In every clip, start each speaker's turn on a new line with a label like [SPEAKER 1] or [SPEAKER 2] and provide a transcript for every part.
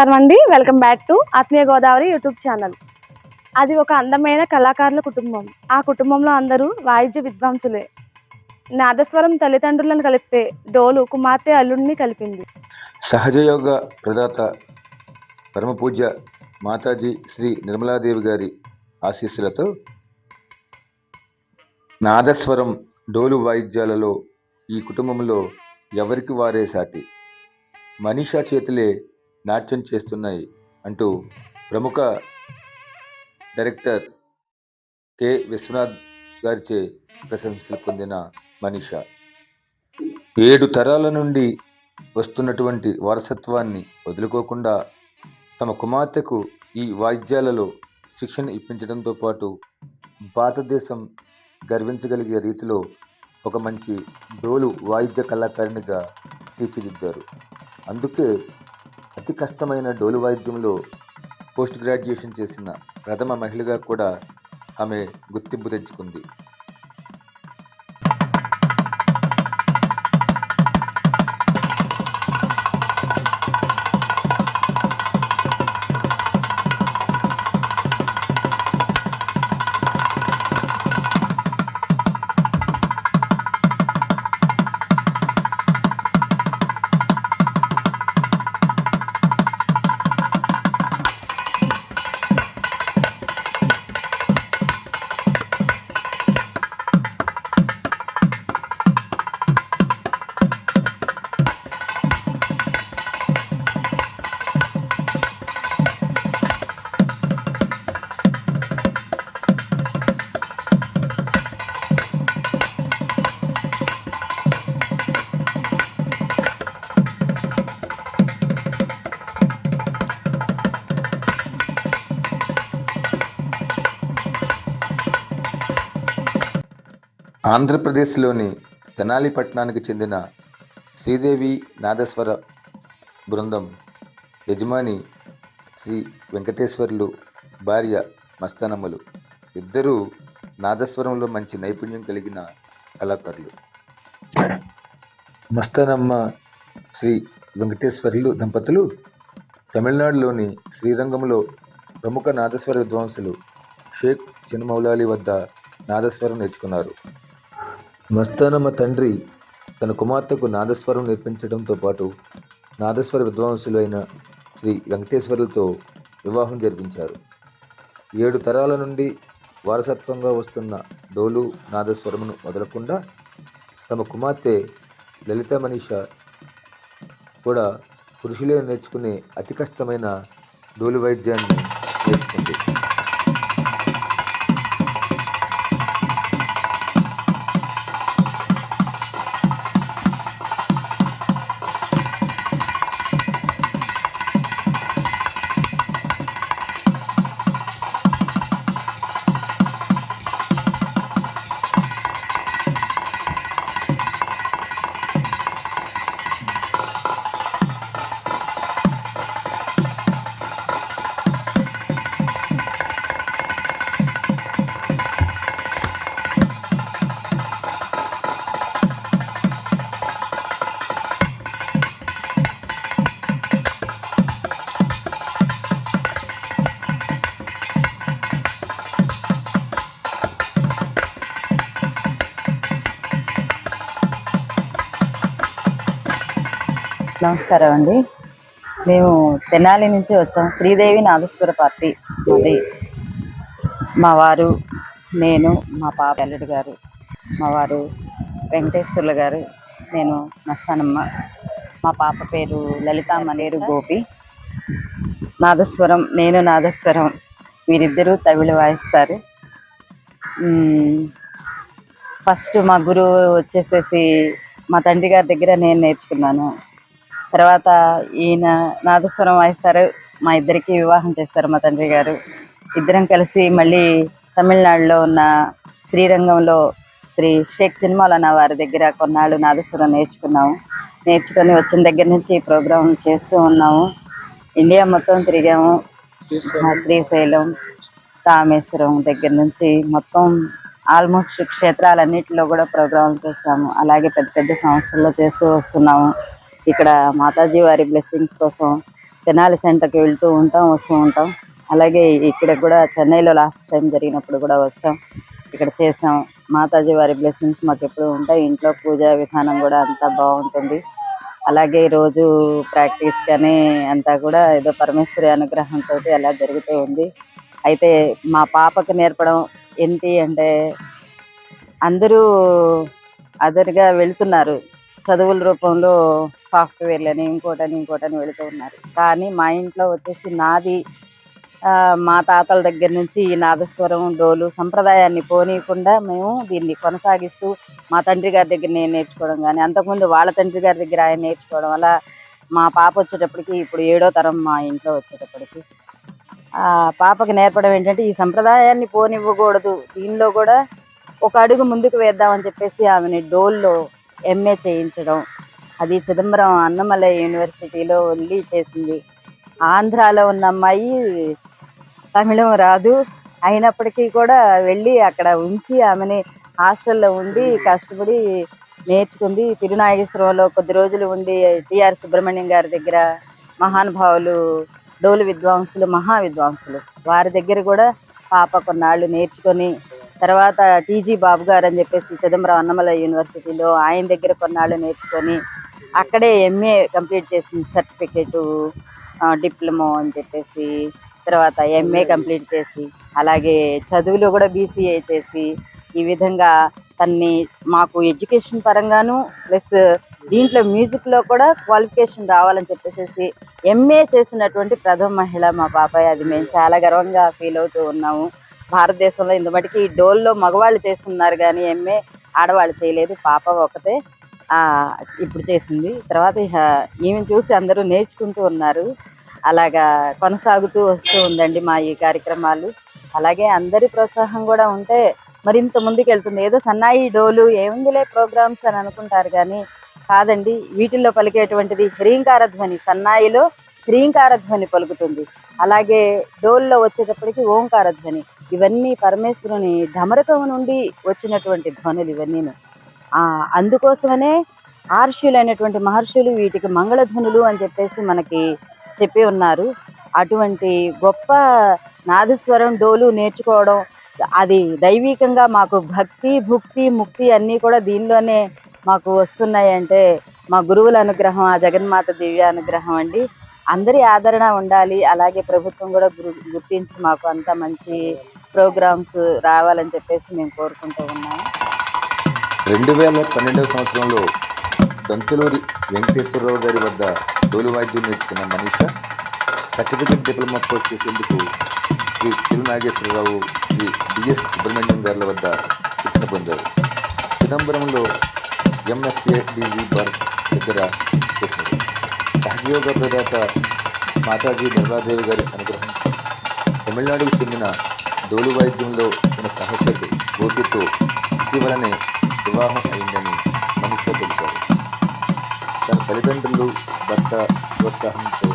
[SPEAKER 1] నమస్కారం అండి. Welcome back to ఆత్మీయ గోదావరి యూట్యూబ్ ఛానల్. అది ఒక అందమైన కళాకారుల కుటుంబం. ఆ కుటుంబంలో అందరూ వాయిద్య విద్వాంసులే. నాదస్వరం తల్లిదండ్రులను కలిపితే డోలు కుమార్తె అల్లుడిని కలిపింది.
[SPEAKER 2] సహజయోగ ప్రదాత పరమపూజ్య మాతాజీ శ్రీ నిర్మలాదేవి గారి ఆశీస్సులతో నాదస్వరం డోలు వాయిద్యాలలో ఈ కుటుంబంలో ఎవరికి వారే సాటి? మనీషా చేతులే నాట్యం చేస్తున్నాయి అంటూ ప్రముఖ డైరెక్టర్ కె. విశ్వనాథ్ గారిచే ప్రశంసలు పొందిన మనీష. ఏడు తరాల నుండి వస్తున్నటువంటి వారసత్వాన్ని వదులుకోకుండా తమ కుమార్తెకు ఈ వాయిద్యాలలో శిక్షణ ఇప్పించడంతో పాటు భారతదేశం గర్వించగలిగే రీతిలో ఒక మంచి డోలు వాయిద్య కళాకారిణిగా తీర్చిదిద్దారు. అందుకే అతి కష్టమైన డోలు వాయిద్యంలో పోస్ట్ గ్రాడ్యుయేషన్ చేసిన ప్రథమ మహిళగా కూడా ఆమె గుర్తింపు తెచ్చుకుంది. ఆంధ్రప్రదేశ్లోని తెనాలి పట్టణానికి చెందిన శ్రీదేవి నాదస్వర బృందం యజమాని శ్రీ వెంకటేశ్వర్లు భార్య మస్తానమ్మలు. ఇద్దరూ నాదస్వరంలో మంచి నైపుణ్యం కలిగిన కళాకారులు. మస్తానమ్మ శ్రీ వెంకటేశ్వర్లు దంపతులు తమిళనాడులోని శ్రీరంగంలో ప్రముఖ నాదస్వర విద్వాంసులు షేక్ చిన్నమౌలాలి వద్ద నాదస్వరం నేర్చుకున్నారు. మస్తానమ్మ తండ్రి తన కుమార్తెకు నాదస్వరం నేర్పించడంతో పాటు నాదస్వర విద్వాంసులు అయిన శ్రీ వెంకటేశ్వర్లతో వివాహం జరిపించారు. ఏడు తరాల నుండి వారసత్వంగా వస్తున్న డోలు నాదస్వరమును వదలకుండా తమ కుమార్తె లలిత మనీష కూడా పురుషులే నేర్చుకునే అతి కష్టమైన డోలు వైద్యాన్ని నేర్చుకుంది.
[SPEAKER 3] నమస్కారం అండి. మేము తెనాలి నుంచి వచ్చాం. శ్రీదేవి నాదస్వర పార్టీ మాది. మా వారు నేను మా పాప అల్లుడు గారు మా వారు వెంకటేశ్వర్లు గారు నేను మస్తానమ్మ మా పాప పేరు లలిత మనేరు గోపి. నాదస్వరం నేను నాదస్వరం. వీరిద్దరూ తమిళ వాయిస్తారు. ఫస్ట్ మా గురువు వచ్చేసేసి మా తండ్రి గారి దగ్గర నేను నేర్చుకున్నాను. తర్వాత ఈయన నాదస్వరం వాయిస్తారు. మా ఇద్దరికి వివాహం చేస్తారు మా తండ్రి గారు. ఇద్దరం కలిసి మళ్ళీ తమిళనాడులో ఉన్న శ్రీరంగంలో శ్రీ షేక్ చిన్మాలన్న వారి దగ్గర కొన్నాళ్ళు నాదస్వరం నేర్చుకున్నాము. నేర్చుకొని వచ్చిన దగ్గర నుంచి ఈ ప్రోగ్రాం చేస్తూ ఉన్నాము. ఇండియా మొత్తం తిరిగాము. శ్రీశైలం రామేశ్వరం దగ్గర నుంచి మొత్తం ఆల్మోస్ట్ క్షేత్రాలన్నింటిలో కూడా ప్రోగ్రాంలు చేస్తాము అలాగే పెద్ద పెద్ద సంస్థల్లో చేస్తూ వస్తున్నాము. ఇక్కడ మాతాజీ వారి బ్లెస్సింగ్స్ కోసం తెనాలి సెంటర్కి వెళ్తూ ఉంటాం వస్తూ ఉంటాం. అలాగే ఇక్కడ కూడా చెన్నైలో లాస్ట్ టైం జరిగినప్పుడు కూడా వచ్చాం. ఇక్కడ చేసాం. మాతాజీ వారి బ్లెస్సింగ్స్ మాకు ఎప్పుడు ఉంటాయి. ఇంట్లో పూజా విధానం కూడా అంతా బాగుంటుంది. అలాగే రోజు ప్రాక్టీస్ కానీ అంతా కూడా ఏదో పరమేశ్వరి అనుగ్రహంతో అలా జరుగుతూ ఉంది. అయితే మా పాపకు నేర్పడం ఏంటి అంటే అందరూ అదర్గా వెళ్తున్నారు. చదువుల రూపంలో సాఫ్ట్వేర్లని ఇంకోటని ఇంకోటని వెళుతూ ఉన్నారు. కానీ మా ఇంట్లో వచ్చేసి నాది మా తాతల దగ్గర నుంచి ఈ నాదస్వరం డోలు సంప్రదాయాన్ని పోనీయకుండా మేము దీన్ని కొనసాగిస్తూ మా తండ్రి గారి దగ్గర నేను నేర్చుకోవడం కానీ అంతకుముందు వాళ్ళ తండ్రి గారి దగ్గర ఆయన నేర్చుకోవడం వల్ల మా పాప వచ్చేటప్పటికి ఇప్పుడు ఏడో తరం మా ఇంట్లో వచ్చేటప్పటికి. పాపకు పాపకి నేర్పడం ఏంటంటే ఈ సంప్రదాయాన్ని పోనివ్వకూడదు. దీనిలో కూడా ఒక అడుగు ముందుకు వేద్దామని చెప్పేసి ఆమెని డోల్లో ఎంఏ చేయించడం అది చిదంబరం అన్నమలై యూనివర్సిటీలో వెళ్ళి చేసింది. ఆంధ్రాలో ఉన్న అమ్మాయి తమిళం రాదు. అయినప్పటికీ కూడా వెళ్ళి అక్కడ ఉంచి ఆమెని హాస్టల్లో ఉండి కష్టపడి నేర్చుకుంది. తిరునాగేశ్వరంలో కొద్ది రోజులు ఉండి టిఆర్ సుబ్రహ్మణ్యం గారి దగ్గర మహానుభావులు డోలు విద్వాంసులు మహా విద్వాంసులు వారి దగ్గర కూడా పాప కొన్నాళ్ళు నేర్చుకొని తర్వాత టీజీ బాబు గారు అని చెప్పేసి చిదంబరం అన్నమల యూనివర్సిటీలో ఆయన దగ్గర కొన్నాళ్ళు నేర్చుకొని అక్కడే ఎంఏ కంప్లీట్ చేసింది సర్టిఫికేట్ డిప్లొమో అని చెప్పేసి తర్వాత ఎంఏ కంప్లీట్ చేసి అలాగే చదువులో కూడా బీసీఏ చేసి ఈ విధంగా తన్ని మాకు ఎడ్యుకేషన్ పరంగాను ప్లస్ దీంట్లో మ్యూజిక్లో కూడా క్వాలిఫికేషన్ రావాలని చెప్పేసి ఎంఏ చేసినటువంటి ప్రథమ మహిళ మా పాపయ్య. అది మేము చాలా గర్వంగా ఫీల్ అవుతూ ఉన్నాము. భారతదేశంలో ఇంత ఈ డోల్లో మగవాళ్ళు చేస్తున్నారు కానీ ఎంఏ ఆడవాళ్ళు చేయలేదు. పాప ఒకతే ఇప్పుడు చేసింది. తర్వాత ఇహ ఈమెను చూసి అందరూ నేర్చుకుంటూ ఉన్నారు. అలాగా కొనసాగుతూ వస్తూ ఉందండి మా ఈ కార్యక్రమాలు. అలాగే అందరి ప్రోత్సాహం కూడా ఉంటే మరింత ముందుకు వెళ్తుంది ఏదో సన్నాయి డోలు ఏముందిలే ప్రోగ్రామ్స్ అని అనుకుంటారు కానీ కాదండి. వీటిల్లో పలికేటువంటిది హ్రీంకార ధ్వని. సన్నాయిలో హ్రీంకార ధ్వని పలుకుతుంది. అలాగే డోల్లో వచ్చేటప్పటికి ఓంకార ధ్వని. ఇవన్నీ పరమేశ్వరుని ఢమరకం నుండి వచ్చినటువంటి ధ్వనులు ఇవన్నీను. అందుకోసమనే ఆర్షులైనటువంటి మహర్షులు వీటికి మంగళధ్వనులు అని చెప్పేసి మనకి చెప్పి ఉన్నారు. అటువంటి గొప్ప నాదస్వరం డోలు నేర్చుకోవడం అది దైవీకంగా మాకు భక్తి భుక్తి ముక్తి అన్నీ కూడా దీనిలోనే మాకు వస్తున్నాయి అంటే మా గురువుల అనుగ్రహం ఆ జగన్మాత దివ్య అనుగ్రహం అండి. అందరి ఆదరణ ఉండాలి. అలాగే ప్రభుత్వం కూడా గురు గుర్తించి మాకు అంత మంచి ప్రోగ్రామ్స్ రావాలని చెప్పేసి మేము కోరుకుంటూ ఉన్నాము.
[SPEAKER 2] రెండు వేల పన్నెండవ సంవత్సరంలో దంతులూరి వెంకటేశ్వరరావు గారి వద్ద డోలు వాద్యం నేర్చుకున్న మనీష. సర్టిఫికెట్ డిప్లొమా కోర్స్ చేసేందుకు శ్రీ తిరునాగేశ్వరరావు శ్రీ డిఎస్ సుబ్రహ్మణ్యం గారి వద్ద శిక్షణ పొందారు. చిదంబరంలో ఎంఎస్ఏ డీజీ బర్ దగ్గర చేశారు. సహజయోగ ప్రదాత మాతాజీ నిర్మలాదేవి గారి అనుగ్రహం. తమిళనాడుకు చెందిన డోలు వాయిద్యంలో తన సహచరుడు గోపితో ఇటీవలనే వివాహం అయిందని మనుష్య తెలిపారు. తన తల్లిదండ్రులు భర్త ప్రోత్సాహంతో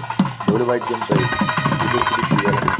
[SPEAKER 2] డోలు వాయిద్యంపై చేయాలని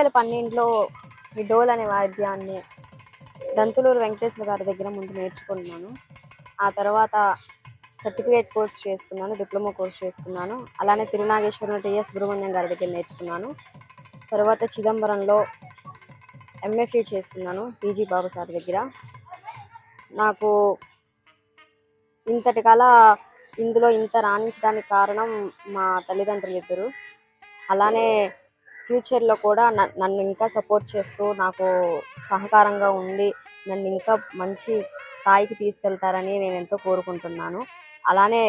[SPEAKER 4] వేల పన్నెండులో ఈ డోల్ అనే వాయిద్యాన్ని దంతులూరు వెంకటేశ్వర గారి దగ్గర ముందు నేర్చుకున్నాను. ఆ తర్వాత సర్టిఫికేట్ కోర్స్ చేసుకున్నాను డిప్లొమా కోర్స్ చేసుకున్నాను. అలానే తిరునాగేశ్వరం టిఎస్ సుబ్రహ్మణ్యం గారి దగ్గర నేర్చుకున్నాను. తర్వాత చిదంబరంలో ఎంఎఫ్ఏ చేసుకున్నాను పీజీ బాబు సార్ దగ్గర. నాకు ఇంతటి కళ ఇందులో ఇంత రాణించడానికి కారణం మా తల్లిదండ్రులు ఇద్దరు. అలానే ఫ్యూచర్లో కూడా నన్ను ఇంకా సపోర్ట్ చేస్తూ నాకు సహకారంగా ఉండి నన్ను ఇంకా మంచి స్థాయికి తీసుకెళ్తారని నేను ఎంతో కోరుకుంటున్నాను. అలానే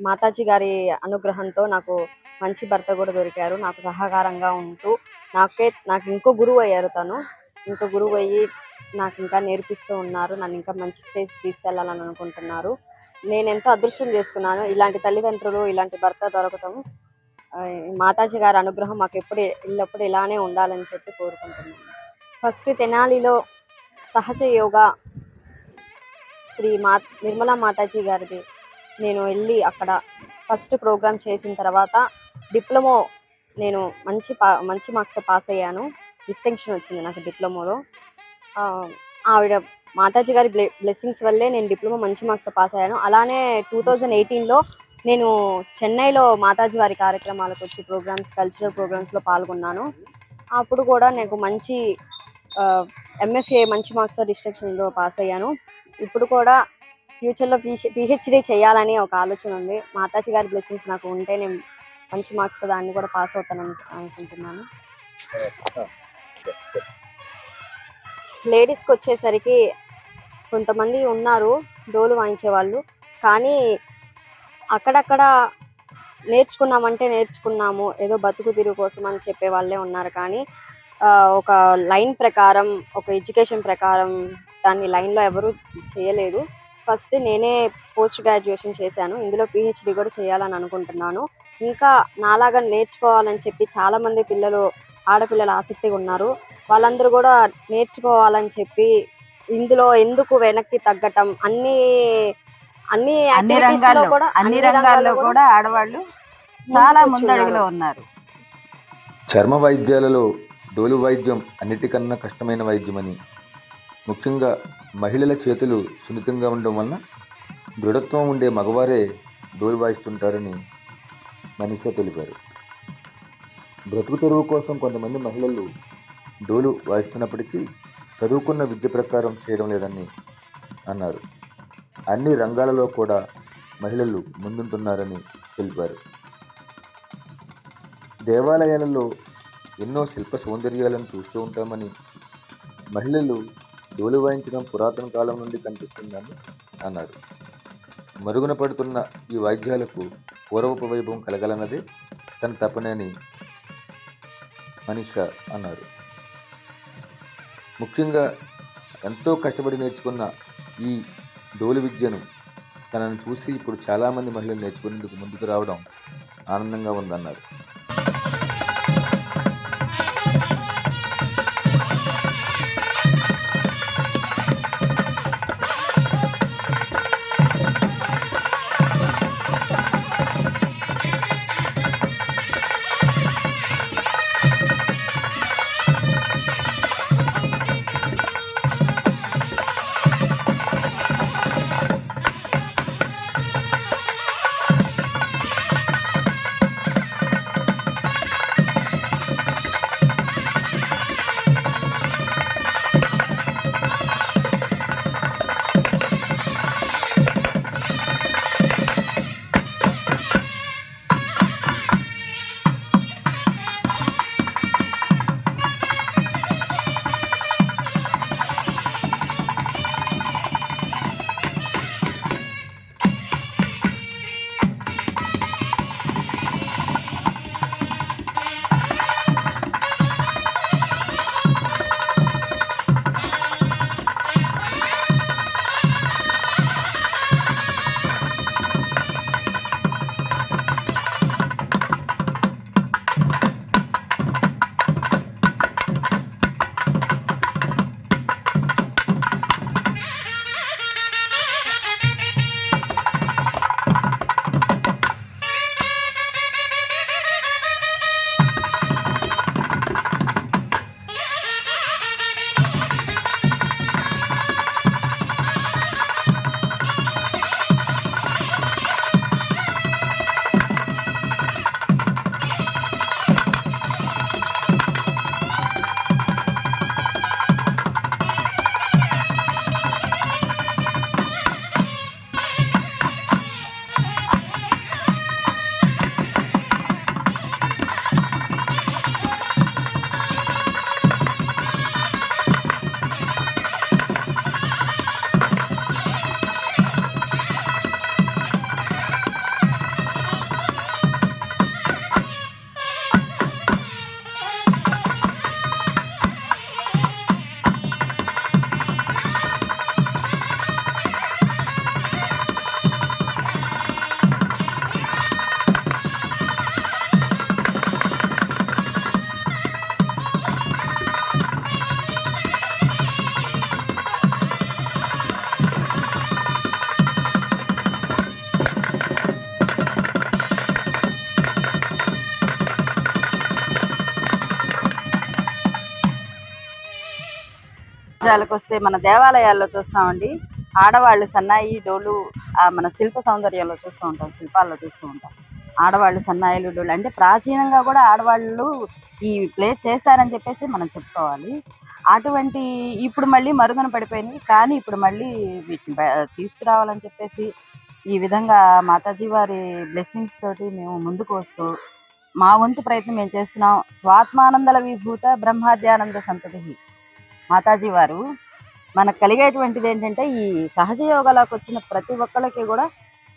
[SPEAKER 4] మాతాజీ గారి అనుగ్రహంతో నాకు మంచి భర్త కూడా దొరికారు. నాకు సహకారంగా ఉంటూ నాకే నాకు ఇంకో గురువు అయ్యారు తను. ఇంకో గురువు అయ్యి నాకు ఇంకా నేర్పిస్తూ ఉన్నారు. నన్ను ఇంకా మంచి స్టేజ్ తీసుకెళ్ళాలని అనుకుంటున్నారు. నేను ఎంతో అదృష్టం చేసుకున్నాను. ఇలాంటి తల్లిదండ్రులు ఇలాంటి భర్త దొరకటం మాతాజీ గారి అనుగ్రహం మాకు ఎప్పుడు ఎల్లప్పుడు ఇలానే ఉండాలని చెప్పి కోరుకుంటున్నాను. ఫస్ట్ తెనాలిలో సహజ యోగా శ్రీ మా నిర్మలా మాతాజీ గారిది నేను వెళ్ళి అక్కడ ఫస్ట్ ప్రోగ్రామ్ చేసిన తర్వాత డిప్లొమో నేను మంచి పా మంచి మార్క్స్తో పాస్ అయ్యాను. డిస్టింక్షన్ వచ్చింది నాకు డిప్లొమోలో. ఆవిడ మాతాజీ గారి బ్లె బ్లెస్సింగ్స్ వల్లే నేను డిప్లొమా మంచి మార్క్స్తో పాస్ అయ్యాను. అలానే టూ థౌజండ్ ఎయిటీన్లో నేను చెన్నైలో మాతాజీ వారి కార్యక్రమాలకు వచ్చి ప్రోగ్రామ్స్ కల్చరల్ ప్రోగ్రామ్స్లో పాల్గొన్నాను. అప్పుడు కూడా నాకు మంచి ఎంఎఫ్ఏ మంచి మార్క్స్తో డిస్ట్రక్షన్లో పాస్ అయ్యాను. ఇప్పుడు కూడా ఫ్యూచర్లో పీహెచ్ పిహెచ్డి చేయాలని ఒక ఆలోచన ఉంది. మాతాజీ గారి బ్లెస్సింగ్స్ నాకు ఉంటే నేను మంచి మార్క్స్తో దాన్ని కూడా పాస్ అవుతాను అనుకుంటున్నాను. లేడీస్కి వచ్చేసరికి కొంతమంది ఉన్నారు డోలు వాయించే వాళ్ళు కానీ అక్కడక్కడ నేర్చుకున్నామంటే నేర్చుకున్నాము ఏదో బతుకు తిరుగు కోసం అని చెప్పే వాళ్ళే ఉన్నారు. కానీ ఒక లైన్ ప్రకారం ఒక ఎడ్యుకేషన్ ప్రకారం దాన్ని లైన్లో ఎవరు చేయలేదు. ఫస్ట్ నేనే పోస్ట్ గ్రాడ్యుయేషన్ చేశాను. ఇందులో పిహెచ్డి కూడా చేయాలని అనుకుంటున్నాను. ఇంకా నాలాగా నేర్చుకోవాలని చెప్పి చాలామంది పిల్లలు ఆడపిల్లలు ఆసక్తిగా ఉన్నారు. వాళ్ళందరూ కూడా నేర్చుకోవాలని చెప్పి ఇందులో ఎందుకు వెనక్కి తగ్గటం అన్నీ అన్ని
[SPEAKER 3] అన్ని రంగాల్లో
[SPEAKER 4] కూడా
[SPEAKER 3] అన్ని రంగాల్లో కూడా ఆడవాళ్ళు చాలా ముందడుగులో. ఉన్నారు.
[SPEAKER 2] చర్మ వైద్యాలలో డోలు వైద్యం అన్నిటికన్నా కష్టమైన వైద్యమని ముఖ్యంగా మహిళల చేతులు సున్నితంగా ఉండడం వలన దృఢత్వం ఉండే మగవారే డోలు వాయిస్తుంటారని మనీషా తెలిపారు. బ్రతుకు తెరువు కోసం కొంతమంది మహిళలు డోలు వాయిస్తున్నప్పటికీ చదువుకున్న విద్య ప్రకారం చేయడం లేదని అన్నారు. అన్ని రంగాలలో కూడా మహిళలు ముందుంటున్నారని తెలిపారు. దేవాలయాలలో ఎన్నో శిల్ప సౌందర్యాలను చూస్తూ ఉంటామని మహిళలు డోలు వాయించడం పురాతన కాలం నుండి కనిపిస్తుందని అన్నారు. మరుగున పడుతున్న ఈ వాయిద్యాలకు పూర్వపు వైభవం కలగలన్నదే తన తపనని మనిష అన్నారు. ముఖ్యంగా ఎంతో కష్టపడి నేర్చుకున్న ఈ డోలు విద్యను తనను చూసి ఇప్పుడు చాలామంది మహిళలు నేర్చుకునేందుకు ముందుకు రావడం ఆనందంగా ఉందన్నారు.
[SPEAKER 3] విషయాలకు వస్తే మన దేవాలయాల్లో చూస్తామండి. ఆడవాళ్ళు సన్నాయి డోలు ఆ మన శిల్ప సౌందర్యంలో చూస్తూ ఉంటాం శిల్పాల్లో చూస్తూ ఉంటాం. ఆడవాళ్ళు సన్నాయిలు డోలు అంటే ప్రాచీనంగా కూడా ఆడవాళ్ళు ఈ ప్లే చేశారని చెప్పేసి మనం చెప్పుకోవాలి. అటువంటి ఇప్పుడు మళ్ళీ మరుగున పడిపోయినాయి కానీ ఇప్పుడు మళ్ళీ వీటిని తీసుకురావాలని చెప్పేసి ఈ విధంగా మాతాజీ వారి బ్లెస్సింగ్స్ తోటి మేము ముందుకు వస్తూ మా వంతు ప్రయత్నం మేము చేస్తున్నాం. స్వాత్మానందల విభూత బ్రహ్మాద్యానంద సంతతి మాతాజీ వారు మనకు కలిగేటువంటిది ఏంటంటే ఈ సహజ యోగాలోకి వచ్చిన ప్రతి ఒక్కళ్ళకి కూడా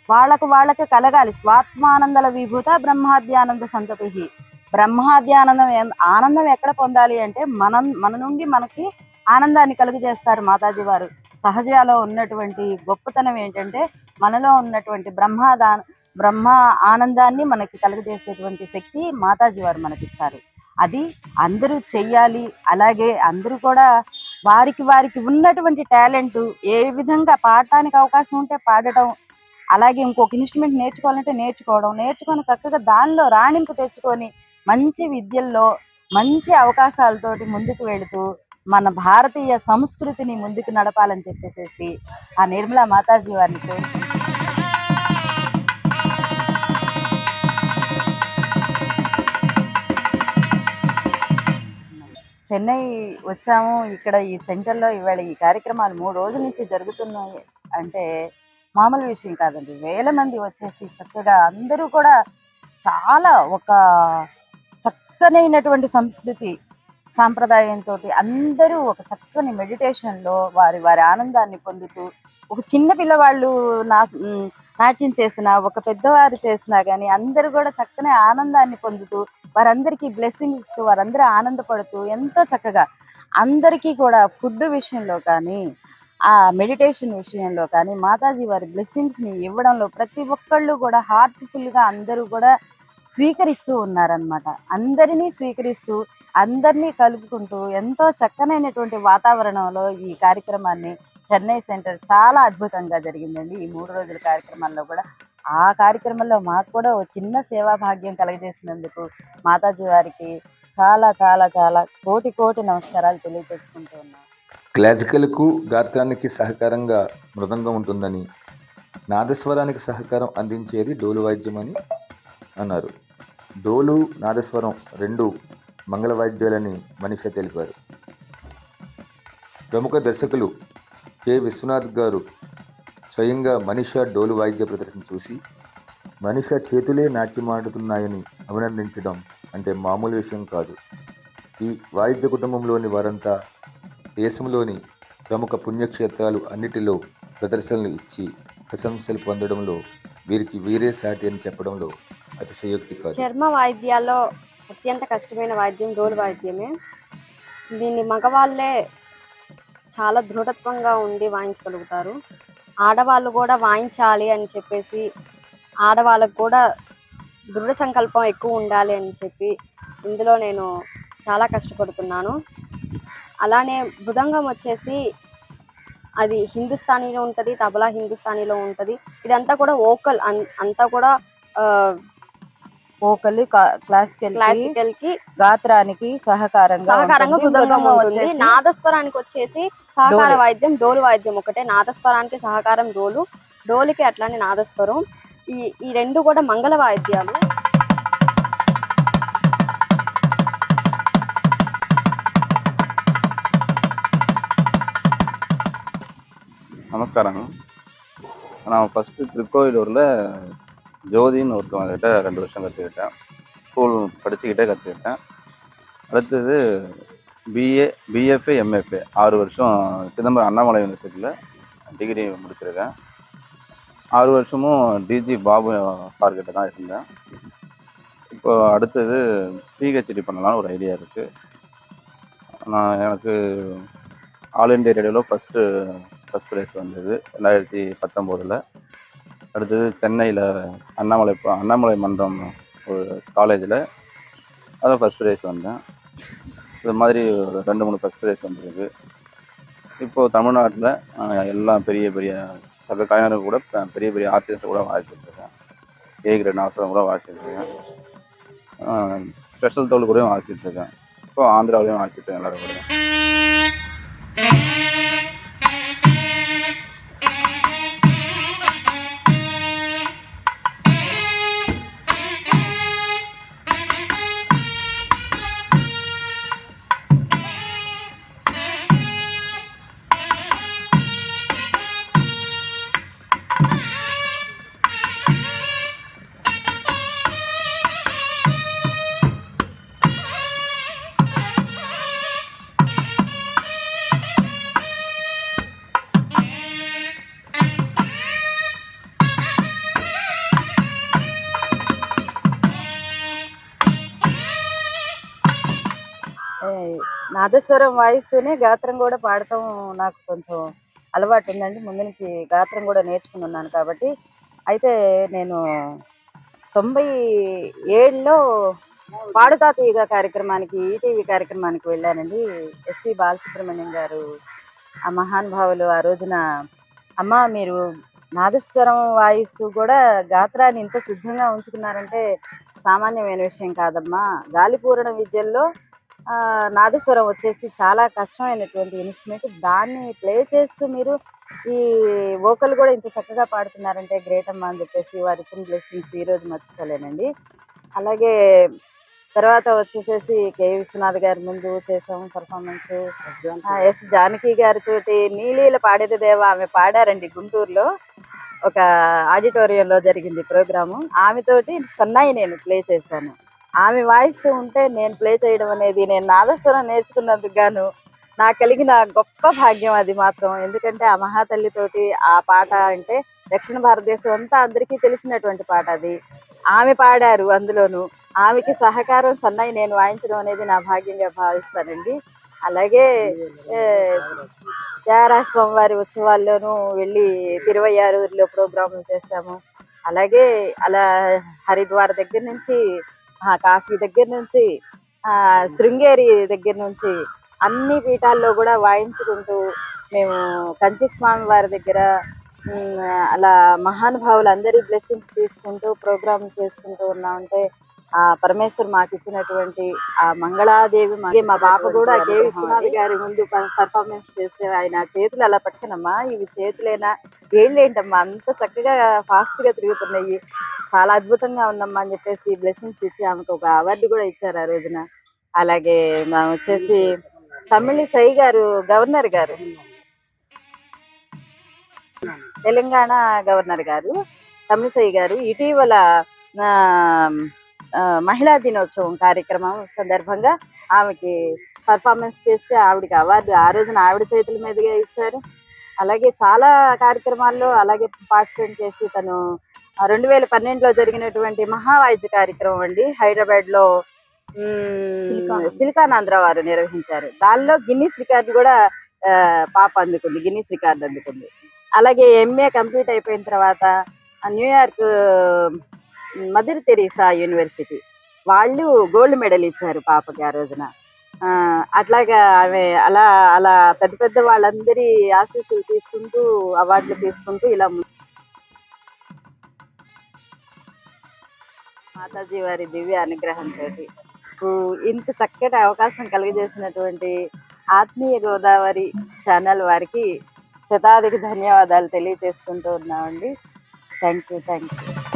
[SPEAKER 3] వాళ్ళకు వాళ్ళకి కలగాలి. స్వాత్మానందల విభూత బ్రహ్మాద్యానంద సంతతి. బ్రహ్మాద్యానందం ఆనందం ఎక్కడ పొందాలి అంటే మనం మన నుండి మనకి ఆనందాన్ని కలుగజేస్తారు మాతాజీ వారు. సహజలో ఉన్నటువంటి గొప్పతనం ఏంటంటే మనలో ఉన్నటువంటి బ్రహ్మాదా బ్రహ్మ ఆనందాన్ని మనకి కలుగజేసేటువంటి శక్తి మాతాజీ వారు మనకిస్తారు. అది అందరూ చెయ్యాలి అలాగే అందరూ కూడా వారికి వారికి ఉన్నటువంటి టాలెంట్ ఏ విధంగా పాడటానికి అవకాశం ఉంటే పాడటం అలాగే ఇంకొక ఇన్స్ట్రుమెంట్ నేర్చుకోవాలంటే నేర్చుకోవడం నేర్చుకొని చక్కగా దానిలో రాణింపు తెచ్చుకొని మంచి విద్యల్లో మంచి అవకాశాలతోటి ముందుకు వెళుతూ మన భారతీయ సంస్కృతిని ముందుకు నడపాలని చెప్పేసేసి ఆ నిర్మలా మాతాజీ వారిని కోరుకుంటున్నాను. చెన్నై వచ్చాము. ఇక్కడ ఈ సెంటర్లో ఇవాళ ఈ కార్యక్రమాలు మూడు రోజుల నుంచి జరుగుతున్నాయి అంటే మామూలు విషయం కాదండి. వేల మంది వచ్చేసి చక్కగా అందరూ కూడా చాలా ఒక చక్కనైనటువంటి సంస్కృతి సాంప్రదాయంతో అందరూ ఒక చక్కని మెడిటేషన్లో వారి వారి ఆనందాన్ని పొందుతూ ఒక చిన్న పిల్లవాళ్ళు నా నాట్యం చేసిన ఒక పెద్దవారు చేసినా కానీ అందరూ కూడా చక్కని ఆనందాన్ని పొందుతూ వారందరికీ బ్లెస్సింగ్స్ ఇస్తూ వారందరూ ఆనందపడుతూ ఎంతో చక్కగా అందరికీ కూడా ఫుడ్ విషయంలో కానీ ఆ మెడిటేషన్ విషయంలో కానీ మాతాజీ వారి బ్లెస్సింగ్స్ని ఇవ్వడంలో ప్రతి ఒక్కళ్ళు కూడా హార్ట్ఫుల్గా అందరూ కూడా స్వీకరిస్తూ ఉన్నారనమాట అందరినీ స్వీకరిస్తూ అందరినీ కలుపుకుంటూ ఎంతో చక్కనైనటువంటి వాతావరణంలో ఈ కార్యక్రమాన్ని చెన్నై సెంటర్ చాలా అద్భుతంగా జరిగిందండి. ఈ మూడు రోజుల కార్యక్రమాల్లో కూడా. ఆ కార్యక్రమంలో మాకు కూడా ఓ చిన్న సేవా భాగ్యం కలగజేసినందుకు మాతాజీ వారికి చాలా చాలా చాలా కోటి కోటి నమస్కారాలు తెలియజేసుకుంటూ ఉన్నాను
[SPEAKER 2] క్లాసికల్కు గాత్రానికి సహకారంగా మృదంగం ఉంటుందని నాదస్వరానికి సహకారం అందించేది డోలు వాయిద్యం అని అన్నారు. డోలు నాదస్వరం రెండు మంగళ వాయిద్యాలని మనిష తెలిపారు. ప్రముఖ దర్శకులు కె. విశ్వనాథ్ గారు స్వయంగా మనిష డోలు వాయిద్య ప్రదర్శన చూసి మనిష చేతులే నాట్యమాడుతున్నాయని అభినందించడం అంటే మామూలు విషయం కాదు. ఈ వాయిద్య కుటుంబంలోని వారంతా దేశంలోని ప్రముఖ పుణ్యక్షేత్రాలు అన్నిటిలో ప్రదర్శనలు ఇచ్చి ప్రశంసలు పొందడంలో వీరికి వీరే సాటి అని చెప్పడంలో అతిశయోక్తి కాదు.
[SPEAKER 4] చర్మ వాయిద్యాల్లో అత్యంత కష్టమైన వాయిద్యం డోలు వాయిద్యమే. దీన్ని మగవాళ్ళే చాలా దృఢత్వంగా ఉండి వాయించగలుగుతారు. ఆడవాళ్ళు కూడా వాయించాలి అని చెప్పేసి ఆడవాళ్ళకు కూడా దృఢ సంకల్పం ఎక్కువ ఉండాలి అని చెప్పి ఇందులో నేను చాలా కష్టపడుతున్నాను. అలానే బృదంగం వచ్చేసి అది హిందుస్థానీలో ఉంటుంది తబలా హిందుస్థానీలో ఉంటుంది. ఇదంతా కూడా ఓకల్ అంతా కూడా
[SPEAKER 3] ఓకలి క్లాసికల్
[SPEAKER 4] క్లాసికల్ కి
[SPEAKER 3] గాత్రానికి సహకారంగా
[SPEAKER 4] సహకారంగా
[SPEAKER 3] ఉంటుంది.
[SPEAKER 4] మృదంగం
[SPEAKER 3] మృదంగం
[SPEAKER 4] ఉంటుంది
[SPEAKER 3] వచ్చేసి
[SPEAKER 4] నాదస్వరానికి వచ్చేసి సహకార
[SPEAKER 3] డోలు.
[SPEAKER 4] వాయిద్యం డోలు వాయిద్యం ఒకటే నాదస్వరానికి సహకారం డోలు డోలుకి అట్లానే నాదస్వరం ఈ ఈ రెండు కూడా మంగళ వాయిద్యాలు
[SPEAKER 5] நமஸ்காரங்க நான் ஃபஸ்ட்டு திருக்கோயிலூரில் ஜோதின்னு ஒருத்தவங்ககிட்ட ரெண்டு வருஷம் கற்றுக்கிட்டேன் ஸ்கூல் படிச்சுக்கிட்டே கற்றுக்கிட்டேன் அடுத்தது பிஏ பிஎஃப்ஏ எம்எஃப்ஏ ஆறு வருஷம் சிதம்பரம் அண்ணாமலை யூனிவர்சிட்டியில் டிகிரி முடிச்சிருக்கேன். ஆறு வருஷமும் டிஜி பாபு சார்கிட்ட தான் இருந்தேன். இப்போ அடுத்தது பிஹெச்டி பண்ணலாம்னு ஒரு ஐடியா இருக்குது நான் எனக்கு ஆல் இண்டியா ரேடியோவில் ஃபஸ்ட்டு ஃபஸ்ட் ப்ரைஸ் வந்தது. ரெண்டாயிரத்தி பத்தொம்போதில். அடுத்தது சென்னையில் அண்ணாமலை அண்ணாமலை மன்றம் ஒரு காலேஜில் அதில் ஃபஸ்ட் ப்ரைஸ் வந்தேன். இது மாதிரி ஒரு ரெண்டு மூணு ஃபஸ்ட் ப்ரைஸ் வந்திருக்கு. இப்போது தமிழ்நாட்டில் எல்லாம் பெரிய பெரிய சக கலைஞர்கள் கூட பெரிய பெரிய ஆர்டிஸ்ட் கூட வாசிச்சிட்ருக்கேன் ஏ. கிரேட் ஆசிரம் கூட வாசிச்சிட்ருக்கேன் ஸ்பெஷல் தோல் கூடயும் வாசிச்சிட்ருக்கேன் இப்போ ஆந்திராவிலையும் வாசிச்சிட்ருக்கேன் எல்லோரும் கூட
[SPEAKER 3] నాదస్వరం వాయిస్తూనే గాత్రం కూడా పాడటం నాకు కొంచెం అలవాటు ఉందండి. ముందు నుంచి గాత్రం కూడా నేర్చుకుని ఉన్నాను కాబట్టి. అయితే నేను తొంభై ఏడులో పాడుతా తీగ కార్యక్రమానికి ఈటీవీ కార్యక్రమానికి వెళ్ళానండి. ఎస్పి బాలసుబ్రహ్మణ్యం గారు ఆ మహానుభావులు ఆ రోజున అమ్మ మీరు నాదస్వరం వాయిస్తూ కూడా గాత్రాన్ని ఇంత శుద్ధంగా ఉంచుకున్నారంటే సామాన్యమైన విషయం కాదమ్మా. గాలిపూరణ విద్యల్లో నాదస్వరం వచ్చేసి చాలా కష్టమైనటువంటి ఇన్స్ట్రుమెంట్ దాన్ని ప్లే చేస్తూ మీరు ఈ వోకల్ కూడా ఇంత చక్కగా పాడుతున్నారంటే గ్రేట్ అమ్మ అని చెప్పేసి వారి ఇచ్చిన బ్లెస్సింగ్స్ ఈరోజు మర్చిపోలేనండి. అలాగే తర్వాత వచ్చేసేసి కే విశ్వనాథ్ గారి ముందు చేసాము పర్ఫార్మెన్స్ ఎస్ జానకి గారితో నీలీల పాడేది దేవా ఆమె పాడారండి గుంటూరులో. ఒక ఆడిటోరియంలో జరిగింది ప్రోగ్రాము. ఆమెతోటి సన్నాయి నేను ప్లే చేశాను. ఆమె వాయిస్తూ ఉంటే నేను ప్లే చేయడం అనేది నేను నాదస్వరం నేర్చుకున్నందుకు గాను నాకు కలిగిన గొప్ప భాగ్యం అది మాత్రం. ఎందుకంటే ఆ మహాతల్లితోటి ఆ పాట అంటే దక్షిణ భారతదేశం అంతా అందరికీ తెలిసినటువంటి పాట అది. ఆమె పాడారు అందులోను. ఆమెకి సహకారం సన్నాయి నేను వాయించడం అనేది నా భాగ్యంగా భావిస్తానండి. అలాగే ఏ, స్వామివారి ఉత్సవాల్లోనూ వెళ్ళి తిరువయ్యారూరులో ప్రోగ్రాములు చేశాము. అలాగే అలా హరిద్వార్ దగ్గర నుంచి కాశీ దగ్గర నుంచి ఆ, శృంగేరి దగ్గర నుంచి అన్ని పీఠాల్లో కూడా వాయించుకుంటూ మేము కంచి స్వామి వారి దగ్గర అలా మహానుభావులు అందరి బ్లెస్సింగ్స్ తీసుకుంటూ ప్రోగ్రామ్ చేసుకుంటూ ఉన్నామంటే ఆ పరమేశ్వర్ మాకు ఇచ్చినటువంటి ఆ మంగళాదేవి మా- పాప కూడా కే విశ్వనాథ్ గారి ముందు పర్ఫార్మెన్స్ చేస్తే ఆయన చేతులు అలా పట్టుకునమ్మా ఇవి చేతులేనా? ఏంటమ్మా అంత చక్కగా ఫాస్ట్గా తిరుగుతున్నాయి. చాలా అద్భుతంగా ఉందమ్మా అని చెప్పేసి బ్లెస్సింగ్స్ ఇచ్చి ఆమెకు ఒక అవార్డు కూడా ఇచ్చారు ఆ రోజున. అలాగే మా వచ్చేసి తమిళి సై గారు గవర్నర్ గారు. తెలంగాణ గవర్నర్ గారు తమిళిసై గారు. ఇటీవల మహిళా దినోత్సవం కార్యక్రమం సందర్భంగా ఆమెకి పర్ఫార్మెన్స్ చేస్తే ఆవిడకి అవార్డు ఆ రోజున ఆవిడ చేతుల మీదుగా ఇచ్చారు. అలాగే చాలా కార్యక్రమాల్లో అలాగే పార్టిసిపేట్ చేసి తను రెండు వేల పన్నెండులో జరిగినటువంటి మహావాయిద్య కార్యక్రమం అండి. హైదరాబాద్లో
[SPEAKER 1] సిలికాన్.
[SPEAKER 3] సిలికానాంధ్ర వారు నిర్వహించారు. దానిలో గిన్నీస్ రికార్డు కూడా పాప అందుకుంది గిన్నీస్ రికార్డు అందుకుంది. అలాగే ఎంఏ కంప్లీట్ అయిపోయిన తర్వాత New York mother Teresa university. వాళ్ళు గోల్డ్ మెడల్ ఇచ్చారు పాపకి ఆ రోజున. అట్లాగా ఆమె అలా అలా పెద్ద పెద్ద వాళ్ళందరి ఆశీస్సులు తీసుకుంటూ అవార్డులు తీసుకుంటూ ఇలా మాతాజీ వారి దివ్య అనుగ్రహంతో ఇంత చక్కటి అవకాశం కలిగజేసినటువంటి ఆత్మీయ గోదావరి ఛానల్ వారికి శతాధిక ధన్యవాదాలు తెలియజేసుకుంటూ ఉన్నామండి. Thank you thank
[SPEAKER 6] you